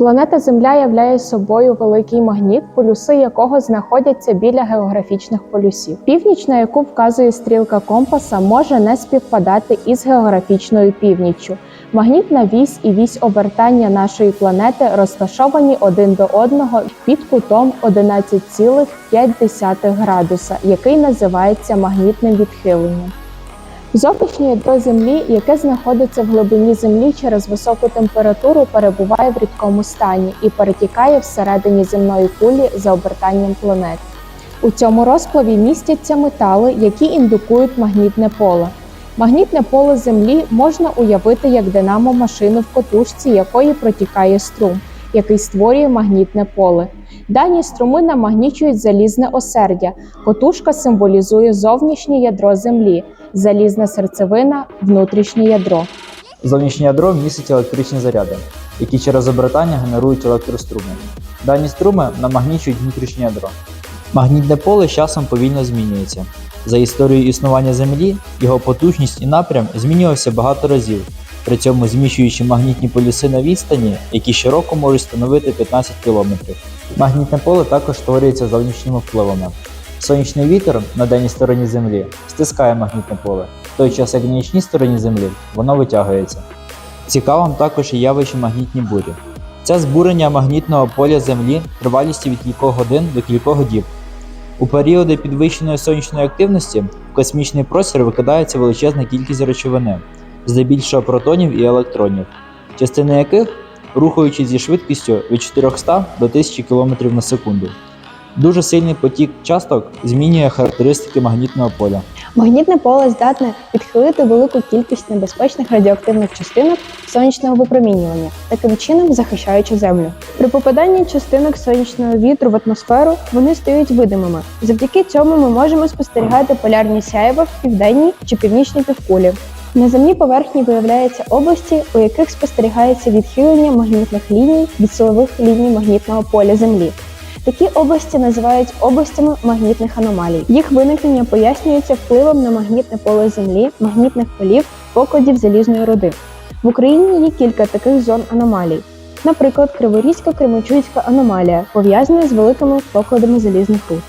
Планета Земля являє собою великий магніт, полюси якого знаходяться біля географічних полюсів. Північ, на яку вказує стрілка компаса, може не співпадати із географічною північчю. Магнітна вісь і вісь обертання нашої планети розташовані один до одного під кутом 11,5 градуса, який називається магнітним відхиленням. Зовнішнє ядро Землі, яке знаходиться в глибині Землі через високу температуру, перебуває в рідкому стані і перетікає всередині земної кулі за обертанням планет. У цьому розплаві містяться метали, які індукують магнітне поле. Магнітне поле Землі можна уявити як динамо-машину в котушці, якої протікає струм, який створює магнітне поле. Дані струми намагнічують залізне осердя. Котушка символізує зовнішнє ядро Землі, залізна серцевина внутрішнє ядро. Зовнішнє ядро містить електричні заряди, які через обертання генерують електроструми. Дані струми намагнічують внутрішнє ядро. Магнітне поле з часом повільно змінюється. За історією існування Землі його потужність і напрям змінювався багато разів, при цьому зміщуючи магнітні полюси на відстані, які щороку можуть становити 15 км. Магнітне поле також створюється зовнішніми впливами. Сонячний вітер на денній стороні Землі стискає магнітне поле, в той час як на нічній стороні Землі воно витягується. Цікавим також є явище магнітні бурі. Це збурення магнітного поля Землі тривалістю від кількох годин до кількох діб. У періоди підвищеної сонячної активності в космічний простір викидається величезна кількість речовини, здебільшого протонів і електронів, частини яких рухаючись зі швидкістю від 400 до 1000 км на секунду. Дуже сильний потік часток змінює характеристики магнітного поля. Магнітне поле здатне відхилити велику кількість небезпечних радіоактивних частинок сонячного випромінювання, таким чином захищаючи землю. При попаданні частинок сонячного вітру в атмосферу вони стають видимими. Завдяки цьому ми можемо спостерігати полярні сяєва в південній чи північній півкулі. На земній поверхні виявляються області, у яких спостерігається відхилення магнітних ліній від силових ліній магнітного поля Землі. Такі області називають областями магнітних аномалій. Їх виникнення пояснюється впливом на магнітне поле Землі, магнітних полів, покладів залізної руди. В Україні є кілька таких зон аномалій. Наприклад, Криворізька Кременчуцька аномалія, пов'язана з великими покладами залізних руд.